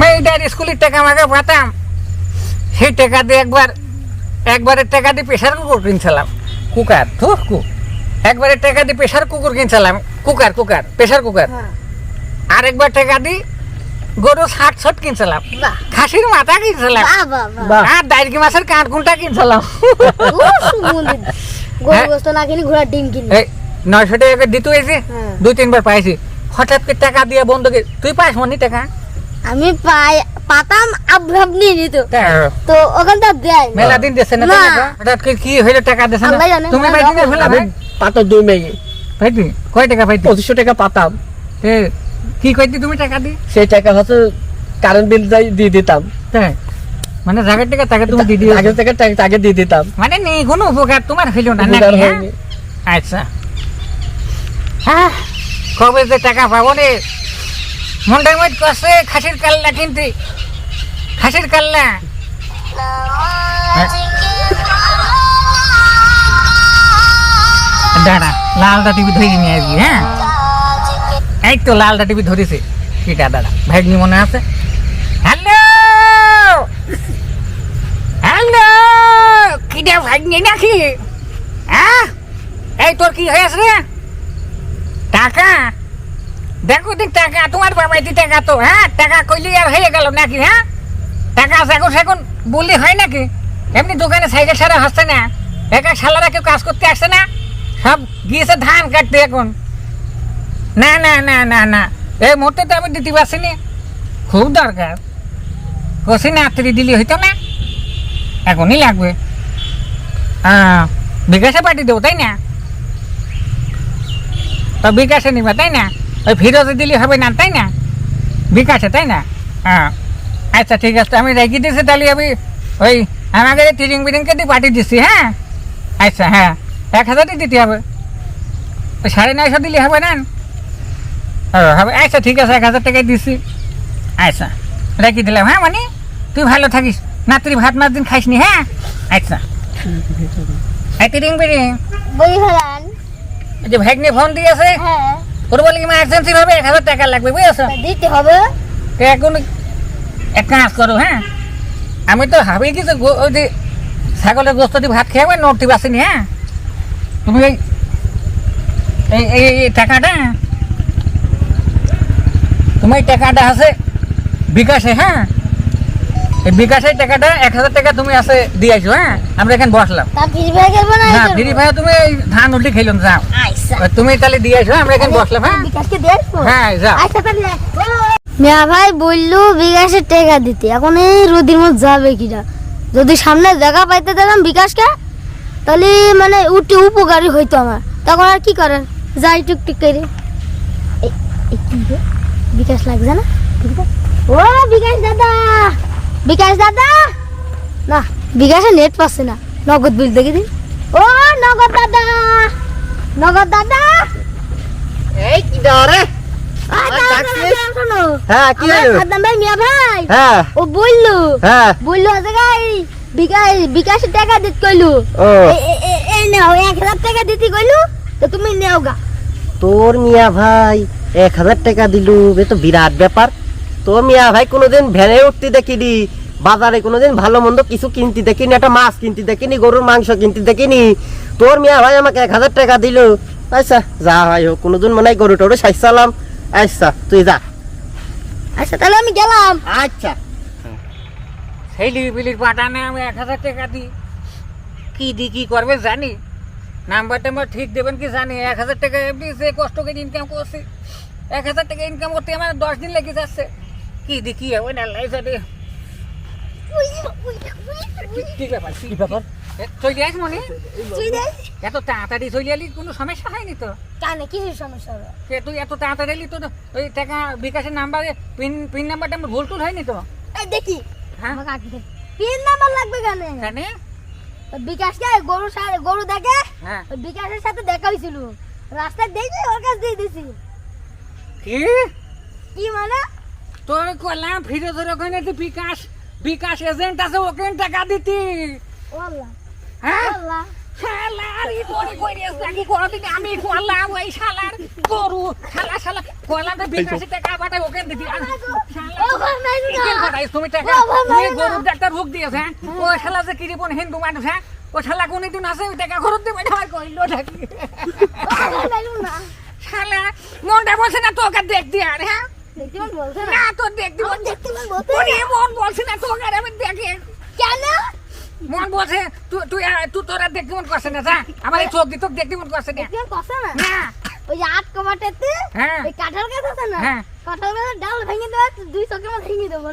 মেয়েটার স্কুলের টাকা আমাকে পাতাম। সেই টাকা দিয়ে একবার একবারের টাকা দিয়ে প্রেশার কুকুর কিনছিলাম। কুকার থুক কু একবারের টাকা দিয়ে প্রেশার কুকুর কিনছিলাম। Cooker cooker pressure cooker. হ্যাঁ। আর একবার টাকা দিয়ে গরু ষাট ছট কিনছিলাম। খাসির মাথা কিনছিলাম। আর দাইরকি মাছের কাঠ কুনটা কিনছিলাম হ্যাঁ। না কিনি ঘোড়ার ডিম কিনি। এই নয়শো টাকা দিতে হয়েছে। হ্যাঁ। দুই তিনবার পাইছি। হঠাৎ করে টাকা দিয়ে বন্ধ করে তুই পাস মনি টাকা? আমি পাই পাতাম আবহাব নিয়ে নিত। তা, তো ওখান থেকে দেয়। মেলা দিন দিচ্ছে না না। হঠাৎ করে কি হইল টাকা দিচ্ছে না? তুমি আমার পাইছি না বাবা আমি ভাই পাতা দুই মেয়ে। পাইতি? কয় টাকা পাইতি? পঁচিশশো টাকা পাতাম। কি কইতি তুমি টাকা দি? সেই টাকা হচ্ছে কারেন্ট বিল যাই দিয়ে দিতাম। তাই? মানে জায়গার টাকা তাকে তুমি আগে থেকে টাকা- তাকে দিয়ে দিতাম। মানে নেই কোনো উপকার তোমার হইল না নাকি, হ্যাঁ? আচ্ছা। হ্যাঁ কবে যে টাকা পাবো রে? মনটার মধ্যে কষে খাসির কাল্লা কিনতে। খাসির কাল্লা। দাঁড়া লালটা টিভি ধরে নিয়ে আসবি হ্যাঁ? এই তো লালটা টিভি ধরেছে। সেটা দাঁড়া, ভাগ্নি মনে আছে? হ্যালো! হ্যালো! কিটা ভাগ্নি নাকি? হ্যাঁ? এই তোর কি হয়েছে রে? টাকা? দেখো দিন টাকা, তোমার বাবাই দি টাকা তো হ্যাঁ? টাকা কইলি আর হয়ে গেল নাকি হ্যাঁ? টাকা সেখন সেখন বললি হয় নাকি? এমনি দোকানে সাইকেল সারা হচ্ছে না। একা শালারা কেউ কাজ করতে আসছে না? সব গিয়েছে ধান কাটতে এখন। না না না না না। এই মুহূর্তে তো আমি দিতে পারছি না। খুব দরকার। কষি না আত্রি দিলি হইতো না? এখনই লাগবে। বিকাশে পাঠিয়ে দেবো, তাই না? তো বিকাশে নিবা, তাই না? ওই ফিরোজে দিলে হবে না তাই না? বিকাশে তাই না? হ্যাঁ। আচ্ছা ঠিক আছে আমি রেখে দিয়েছি তাহলে আমি ওই আমাকে তিরিং বিরিংকে দিয়ে পাঠিয়ে দিচ্ছি হ্যাঁ? আচ্ছা হ্যাঁ এক হাজারই দিতে হবে। ওই সাড়ে নয়শো দিলে হবে না? ও হবে আচ্ছা ঠিক আছে এক হাজার টাকাই দিচ্ছি আচ্ছা রেখে দিলাম হ্যাঁ মানে তুই ভালো থাকিস। নাত্রি ভাত মাছ দিন খাইসনি হ্যাঁ? আচ্ছা। তিরিং বিরিং এই যে ভ্যাগনি ফোন দিয়েছে? হ্যাঁ। ওর বলে এমার্জেন্সি ভাবে এক হাজার টাকা লাগবে বুঝেছ? দিতে হবে। তো এখন এক কাজ করো হ্যাঁ? আমি তো ভাবি কি যে ওই যে ছাগলের গোস্ত দিয়ে ভাত খেয়ে আমার নোটটি বাসিনি হ্যাঁ? তুমি এই এই- টাকাটা তোমার এই টাকাটা আছে বিকাশে হ্যাঁ? বিকাশের টাকাটা এক হাজার টাকা তুমি আছে দিয়েছ হ্যাঁ? আমরা এখানে বসলাম। ফিরে না হ্যাঁ ফ্রি তুমি ধান উল্টি খেলাম যাও। আচ্ছা। তুমি তাহলে দিয়েছ আমরা এখানে বসলাম হ্যাঁ? দিয়ে হ্যাঁ যাও। আচ্ছা মিয়া ভাই বলল বিকাশের টাকা দিতে। এখন এই রোদির মধ্যে যাবে কিনা? যদি সামনে দেখা পাইতে দিলাম বিকাশকে তাহলে মানে উঠে উপকারী হইতো আমার। তখন আর কি করার যাই টুকটুক করে? বিকাশ লাগছে না? ও বিকাশ দাদা! বিকাশ দাদা? না বিকাশে নেট পাচ্ছে না। নগদ বিল দেখে দিন। ও নগদ দাদা! নগদ দাদা! এই কি শোনো। হ্যাঁ কি ভাই মিয়া ভাই। হ্যাঁ। ও বলল হ্যাঁ। বলল জায়গায় বিকাশ বিকাশে টাকা দিতে কইলো। ও। এই- এই- এই- এই নাও এক হাজার টাকা দিতে কইলো তো তুমি তোর মিয়া ভাই এক হাজার টাকা দিলু এ তো বিরাট ব্যাপার। তোর মিয়া ভাই কোনোদিন ভ্যানে উঠতে দেখিনি বাজারে কোনোদিন ভালো মন্দ কিছু কিনতে দেখিনি একটা মাছ কিনতে দেখিনি গরুর মাংস কিনতে দেখিনি। তোর মিয়া ভাই আমাকে এক হাজার টাকা দিল। আচ্ছা যা ভাই হোক কোনোদিন মনে হয় গরু টরু সাইসালাম। আচ্ছা তুই যা। আচ্ছা তাহলে আমি গেলাম। আচ্ছা। সেই বিলির পাঠানে আমি এক হাজার টাকা দিই। কি দি কি করবে জানি। নাম্বার টাম্বার ঠিক দেবেন কি জানি। এক হাজার টাকা এমনি সে কষ্ট করে ইনকাম করছি এক হাজার টাকা ইনকাম করতে আমার দশ দিন লেগে যাচ্ছে। কি দি কি হবে না কি কি মনে। দে এত তাড়াতাড়ি চলে এলি কোনো সমস্যা হয়নি তো? কানে কিছু সমস্যা হবে? তুই এত তাড়াতাড়ি এলি তো ওই টাকা বিকাশের নাম্বারে পিন পিন নাম্বারটা আমার ভুল টুল হয়নি তো? দেখি। হ্যাঁ? পিন নাম্বার লাগবে কেন? জানে বিকাশকে গরু সা- গরু দেখে? হ্যাঁ। বিকাশের সাথে দেখা হয়েছিল। রাস্তায় দেখি ওর কাছে দিয়ে দিছি। কি? কি মানে? তোর কলাম ফিরে ধরে ওখানে তুই বিকাশ বিকাশ এজেন্ট আছে ওখানে টাকা দিতি। হ্যাঁ? শালার ই নাকি কোনদিন আমি করলাম ওই শালার গরু। শালা শালা কলাম বিকাশে টাকা পাঠাই দিতি। আর শালা। তুমি টাকা তুমি গরুর ডাক্তার দিয়েছে হ্যাঁ? ও শালা যে কিরিপন হিন্দু মানুষ হ্যাঁ? ও শালা কোনদিন আছে ওই টাকা খরচ দেবে আমার কইলো না। শালা মনটা বলছে না তোকে দেখতে আর হ্যাঁ? না। না তোর দেখতে আমার দেখতে মন বলছে মন বলছে না তোকে আর আমি দেখে কেন? মন বলছে তুই তুই তুই তোরা দেখতে মন করছে না যা আমার এই চোখ দিয়ে দেখতে মন করছে না দেখতে মন করছে না? না ওই যে আট কমাটাতে হ্যাঁ ওই কাঁঠাল গাছ আছে না হ্যাঁ। কাঁঠাল গাছের ডাল ভেঙে দেবে দুই চোখের মধ্যে ভেঙে দেবো